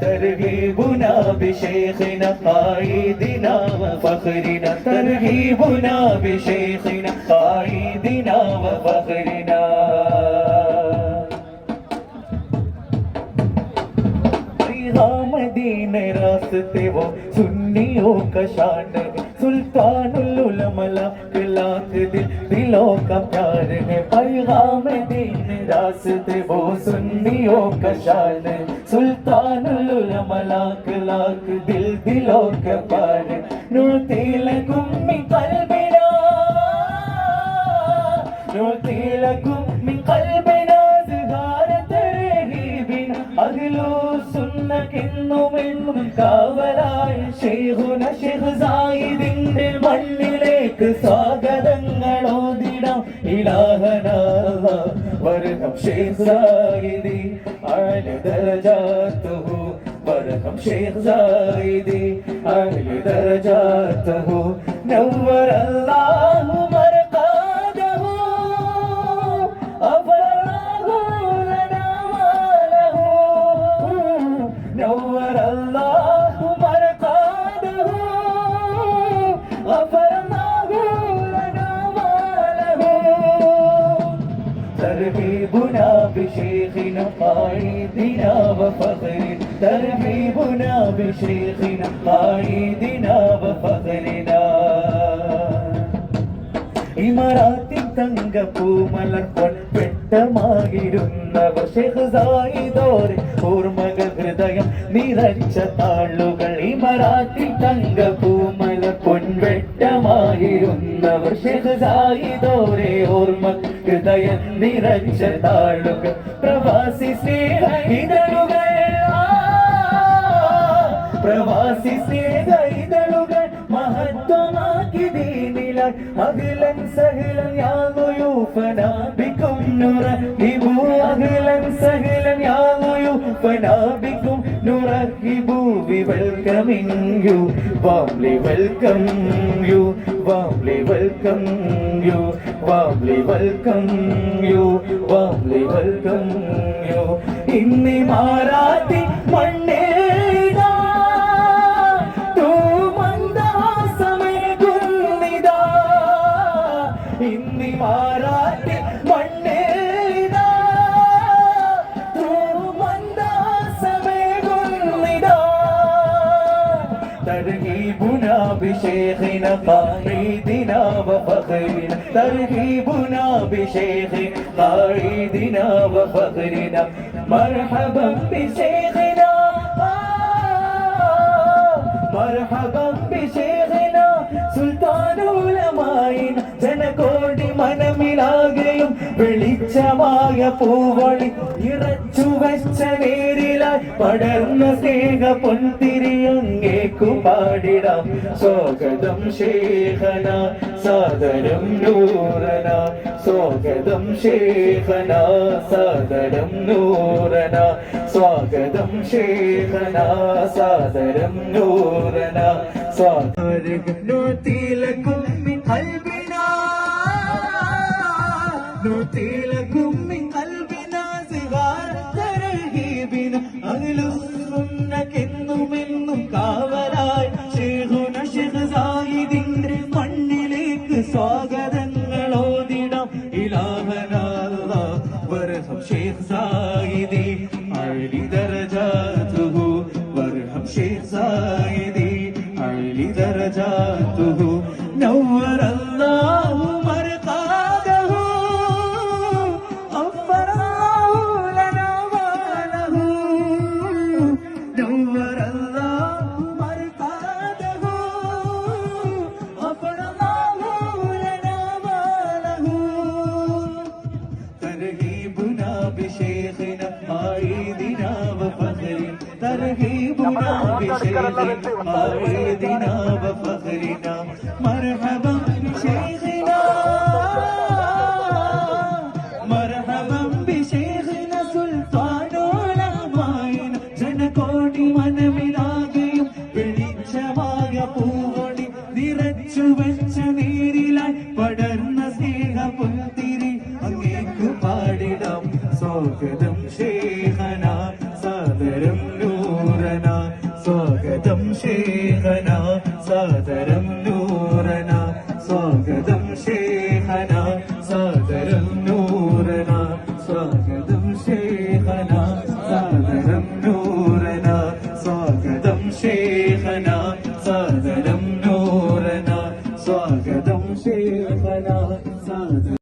ترغيبنا بشيخنا قائدنا وفخرنا ترغيبنا بشيخنا قائدنا وفخرنا Medina രാസത്തെവോ സുന്നിയോ കഷാന സുൽത്താനുൽ ഉലമല കിലാക്ക് ദിൽ ദിലോ ക പ്യാർ ഹെ പൈഗാം ദീന രാസത്തെവോ സുന്നിയോ കഷാന സുൽത്താനുൽ ഉലമല കിലാക്ക് ദിൽ ദിലോ ക പ്യാർ നുഴത്തി ലകും മി ഖൽബിനാ നുഴത്തി ലകും കാവലായി ശൈഖുന ശൈഖ് സായിദിന്റെ മണ്ണിലേക്ക് സ്വാഗതങ്ങൾ ഓതിടാം. ഇലാഹന വർഹം ശൈഖ് സായിദി അഹ്ല ദരജാത്തുഹു വർഹം ശൈഖ് സായിദി അഹ്ല ദരജാത്തുഹു بشيخنا قائدنا وفخر ترهيبنا بشيخنا قائدنا وفخرنا ഇമറാത്തിൻ തങ്കപ്പൂമലർ പെട്ടമായിരുന്നവർ ഷെഹ്സായിദോരെ ഓർമ്മകൾ ഹൃദയം നിറച്ച താളുകൾ ഇമറാത്തിൻ തങ്കപ്പൂമലർ പൊൻവെട്ടമായിരുന്നവർ ഷെഹ്സായിദോരെ ഓർമ്മ ഹൃദയം നിറച്ച താളുകൾ പ്രവാസി സ്നേഹ ഇതളുകൾ പ്രവാസി സ്നേഹ ഇതളുകൾ മഹത്വമാക്കി ദീനിലായി അഖിലൻ സഹിലൻ യാ ضيوفنا بكم نرحب أهلا سهلا يا ضيوفنا بكم نرحب we welcoming you warmly welcome you warmly welcome you warmly welcome you warmly welcome you ഇന്നി മാറാത്തി മണ്ണേടാ ترغيبنا بشيخنا قائدنا وفخرنا ترغيبنا بشيخ قائدنا وفخرنا مرحبا بشيخنا مرحبا بشيخنا سلطان علمائنا വെളിച്ചമായ പൂവണി ഇറച്ചു വെച്ച നേരിലായി പടർന്ന സ്നേഹ പൊന്തിരിയങ്ങേക്കു പാടിടാം. സ്വാഗതം ശേഖന സാദരം നൂറന. സ്വാഗതം ശേഖന സാദരം നൂറന. സ്വാഗതം ശേഖന സാദരം നൂറന. സ്വാഗതം നൂത്തിലക്കും نعطي لكم من قلبنا صغار ترهيبنا أهل എന്നുമെന്നും കാവലായി ശേഖുന ശേഖ് സായിദിന്റെ മണ്ണിലേക്ക് സ്വാഗതങ്ങൾ ഓതിടാം ഇലാഹനാല്ല വർഹം ശേഖ് സായിദി അഴലി ദരജാതുഹു വർഹം ശേഖ് സായിദി بشيخنا وفخرنا مرحبا بشيخنا مرحبا بشيخنا سلطان الأهوائن ജനകോടി മനമിലാകെയും വെളിച്ചമായ പൂവടി നിറച്ചു വെച്ച നേരിലായി പടർന്ന സ്നേഹ പുൽത്തിരി അങ്ങേക്കു പാടിടാം സ്വാഗതം. സ്വാഗതം ശേഖന സാദരം നൂറന സ്വാഗതം ശേഖന